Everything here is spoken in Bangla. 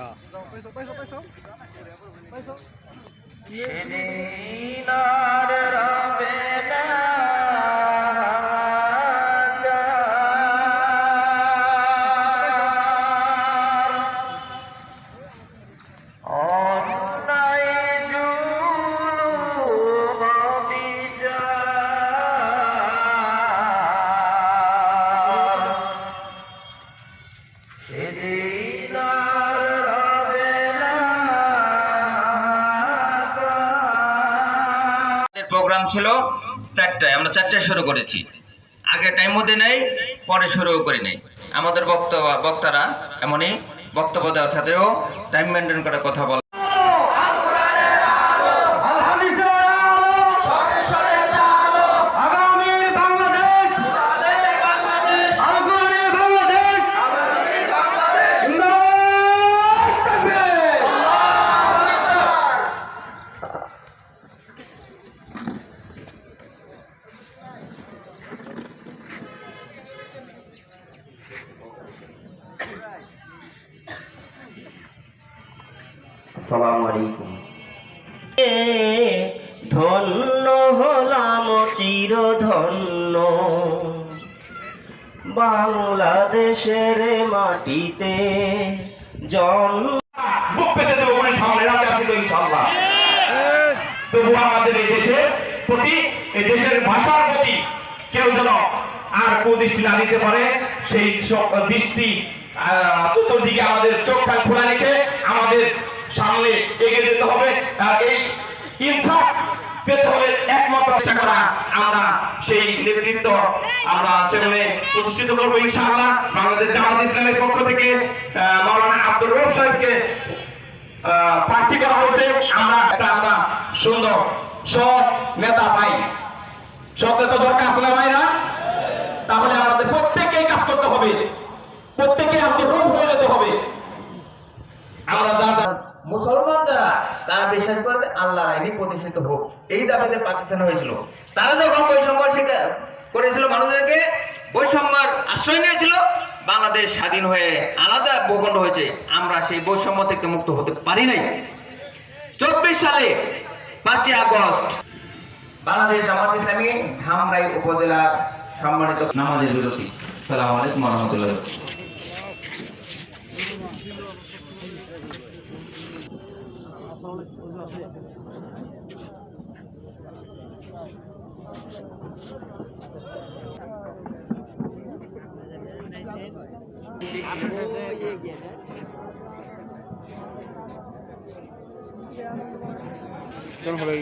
হ্যাঁ পয়সা পয়সা প্রোগ্রাম ছিল চারটায়, আমরা চারটায় শুরু করেছি। আগে টাইম মধ্যে নেই, পরে শুরু করি নেই। আমাদের বক্তব্য বক্তারা এমনই বক্তব্য দেওয়ার ক্ষেত্রেও টাইম মেনটেন করে কথা বলা আসসালামু আলাইকুম। ধন্য হলাম চির ধন্য বাংলাদেশের মাটিতে জন্ম বুক পেতে দেবো সামনে রাখতে আসি তো ইনশাল্লাহ তবু আমাদের এই দেশের প্রতি এই দেশের ভাষার প্রতি কেউ যেন আর কুদৃষ্টি না দিতে পারে সেই দৃষ্টি আহ, চতুর্দিকে আমাদের চোখ কান খোলা রেখে আমাদের সামনে এগিয়ে যেতে হবে আর এই ইনসাফ পেতে হলে একমাত্র চেষ্টা করা আমরা, সেই নেতৃত্ব আমরা সেখানে প্রতিষ্ঠিত করব ইনশাআল্লাহ। বাংলাদেশ জামাত ইসলামের পক্ষ থেকে মাওলানা আব্দুর রব সাহেবকে প্রার্থী করা হয়েছে। আমরা আমরা সুন্দর, সৎ নেতা পাই সৎ নেতা দরকার আছে না ভাইরা? তাহলে আমাদের প্রত্যেককেই কাজ করতে হবে। প্রত্যেকে আমাদের হয়ে যেতে হবে। আমরা মুসলমান যারা তারা বিশ্বাস করবে আল্লাহ আইনি প্রতিষ্ঠিত হোক। এই দাবিতে পাকিস্তান হয়েছিল। তারা যখন বৈষম্য শিকার করেছিল মানুষদেরকে, বৈষম্যের আশ্রয় নিয়েছিল, বাংলাদেশ স্বাধীন হয়ে আলাদা ভূখণ্ড হয়েছে। আমরা সেই বৈষম্য থেকে মুক্ত হতে পারি নাই। চব্বিশ সালে পাঁচই আগস্ট বাংলাদেশ জামাত ইসলামী ধামরাই উপজেলার সম্মানিত নামাজের বিরতি। সালাম আলাইকুম রহমতুল্লাহ কেন হলো